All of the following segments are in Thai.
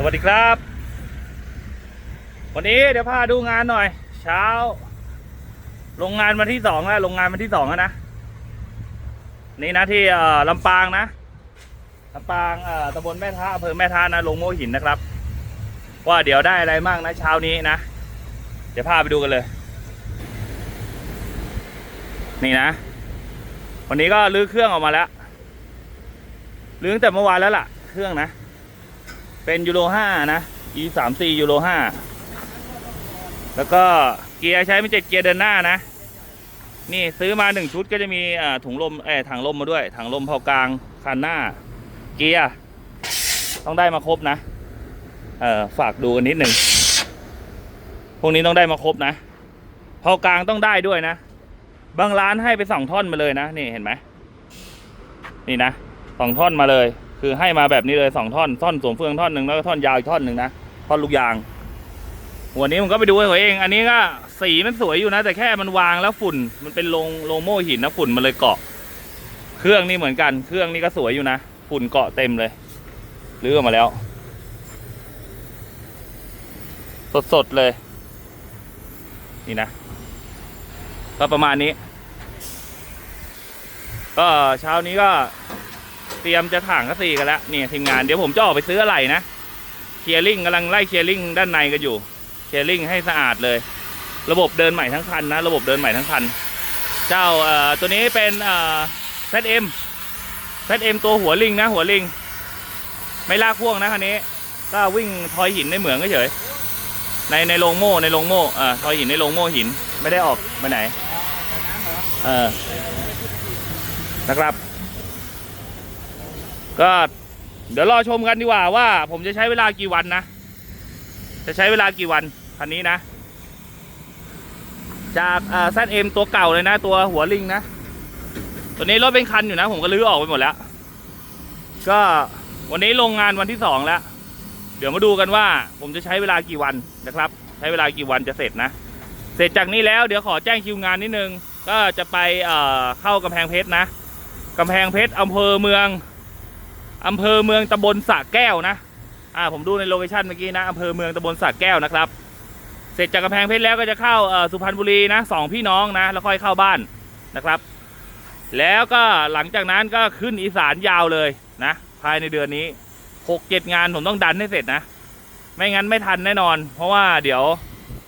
สวัสดีครับ วันนี้เดี๋ยวพาดูงานหน่อย เช้า โรงงานวันที่สองแล้วโรงงานวันที่สองแล้วนะนี่นะที่เอ่อลำปางนะลำปางเอ่อตำบลแม่ท้าอำเภอแม่ท้านะลงโมหินนะครับ ว่าเดี๋ยวได้อะไรมั่งนะเช้านี้นะเดี๋ยวพาไปดูกันเลย นี่นะ วันนี้ก็ลื้อเครื่องออกมาแล้วลื้อตั้งแต่เมื่อวานแล้วล่ะ เครื่องนะ เป็นยูโรห้านะ e สามสี่ยูโรห้าแล้วก็เกียร์ใช้ไม่ใช่เกียร์เดินหน้านะ นี่ซื้อมาหนึ่งชุดก็จะมีอ่าถุงลมเออถังลมมาด้วย ถังลมเผากลางคันหน้า เกียร์ต้องได้มาครบนะ เออฝากดูกันนิดหนึ่งพวกนี้ต้องได้มาครบนะเผากลางต้องได้ด้วยนะ บางร้านให้ไปสองท่อนมาเลยนะ นี่เห็นไหม นี่นะสองท่อนมาเลย คือให้มาแบบนี้เลยสองท่อนท่อนสวมเฟืองท่อนหนึ่งแล้วก็ท่อนยาวอีกท่อนหนึ่งนะท่อนลูกยางหัวนี้ผมก็ไปดูให้ตัวเอง อันนี้ก็สีมันสวยอยู่นะ แต่แค่มันวางแล้วฝุ่น มันเป็นโลงโลงโม่หินนะฝุ่นมันเลยเกาะ เครื่องนี่เหมือนกัน เครื่องนี่ก็สวยอยู่นะฝุ่นเกาะเต็มเลยรื้อกมาแล้ว สดๆเลย นี่นะ ก็ประมาณนี้ ก็เช้านี้ก็ เตรียมจะถางกระสีกันแล้วนี่ทีมงานเดี๋ยวผมจะออกไปซื้ออะไรนะเคลียร์ลิงกำลังไล่เคลียร์ลิงด้านในกันอยู่เคลียร์ลิงให้สะอาดเลย ระบบเดินใหม่ทั้งคันนะ ระบบเดินใหม่ทั้งคัน เจ้าเอ่อตัวนี้เป็นเอ่อ ZM ZM ตัวหัวลิงนะ หัวลิง ไม่ลากพ่วงนะคันนี้ ก็วิ่งทอยหินในเหมืองเฉยในในโรงโม่ในโรงโม่อ่าทอยหินในโรงโม่หินไม่ได้ออกไปไหน เออนะครับ ก็เดี๋ยวรอชมกันดีกว่าว่า ผมจะใช้เวลากี่วันนะ จะใช้เวลากี่วันคันนี้นะ จากเอ่อ ZM ตัวเก่าเลยนะ ตัวหัวลิงนะ ตัวนี้รถเป็นคันอยู่นะ ผมก็ลื้อออกไปหมดแล้ว ก็วันนี้โรงงานวันที่สองแล้ว เดี๋ยวมาดูกันว่า ผมจะใช้เวลากี่วันนะครับ ใช้เวลากี่วันจะเสร็จนะ เสร็จจากนี้แล้วเดี๋ยวขอแจ้งคิวงานนิดนึง ก็จะไปเอ่อเข้ากำแพงเพชรนะกำแพงเพชรอำเภอเมือง อำเภอเมืองตำบลสระแก้วนะอ่าผมดูในโลเคชั่นเมื่อกี้นะอำเภอเมืองตำบลสระแก้วนะครับ เสร็จจากกำแพงเพชรแล้วก็จะเข้าอ่อสุพรรณบุรีนะสองพี่น้องนะแล้วค่อยเข้าบ้านนะครับ แล้วก็หลังจากนั้นก็ขึ้นอีสานยาวเลยนะ ภายในเดือนนี้หกเจ็ดงานผมต้องดันให้เสร็จนะ ไม่งั้นไม่ทันแน่นอน เพราะว่าเดี๋ยว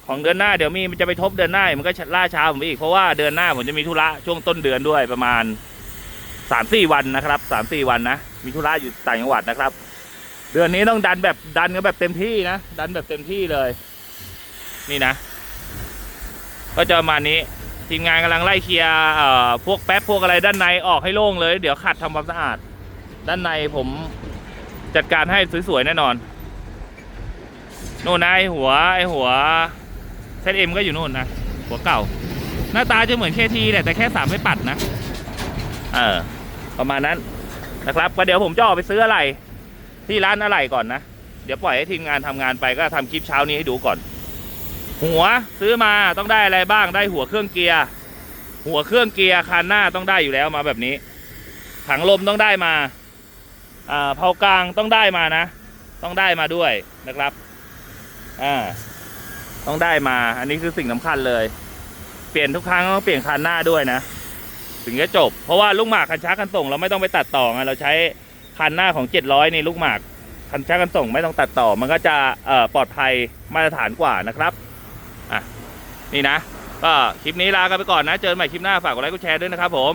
ของเดือนหน้าเดี๋ยวมีมันจะไปทบเดือนหน้ามันก็ล่าช้าผมไปอีกเพราะว่าเดือนหน้าผมจะมีธุระช่วงต้นเดือนด้วยประมาณ สามสี่วันนะครับสามสี่วันนะมีธุระอยู่ต่างจังหวัดนะครับ เดือนนี้ต้องดันแบบดันกันแบบเต็มที่นะดันแบบเต็มที่เลย นี่นะ ก็จะประมาณนี้ทีมงานกำลังไล่เคลียร์เอ่อพวกแป๊บพวกอะไรด้านในออกให้โล่งเลย เดี๋ยวขัดทำความสะอาด ด้านในผมจัดการให้สวยๆแน่นอนโน่นนะไอหัวไอหัวเซตเอ็มก็อยู่นู่นนะหัวเก่า หน้าตาจะเหมือนเคทีแหละแต่แค่สามไม่ปัดนะ เออ ประมาณนั้นนะครับก็เดี๋ยวผมจะออกไปซื้ออะไร ที่ร้านอะไรก่อนนะ เดี๋ยวปล่อยให้ทีมงานทำงานไปก็ทำคลิปเช้านี้ให้ดูก่อน หัวซื้อมาต้องได้อะไรบ้างได้หัวเครื่องเกียร์หัวเครื่องเกียร์คันหน้าต้องได้อยู่แล้วมาแบบนี้ ถังลมต้องได้มาอ่าเผากลางต้องได้มานะ ต้องได้มาด้วยนะครับอ่าต้องได้มา อันนี้คือสิ่งสำคัญเลย เปลี่ยนทุกครั้งต้องเปลี่ยนคันหน้าด้วยนะ ถึงจะจบ เพราะว่าลูกหมากคันช้าคันส่งเราไม่ต้องไปตัดต่อไงเราใช้คันหน้าของ 700นี่ลูกหมากคันช้าคันส่งไม่ต้องตัดต่อ มันก็จะปลอดภัยมาตรฐานกว่านะครับอะนี่นะก็คลิปนี้ลากันไปก่อนนะ เจอกันใหม่คลิปหน้าฝากกดไลค์กดแชร์ด้วยนะครับผม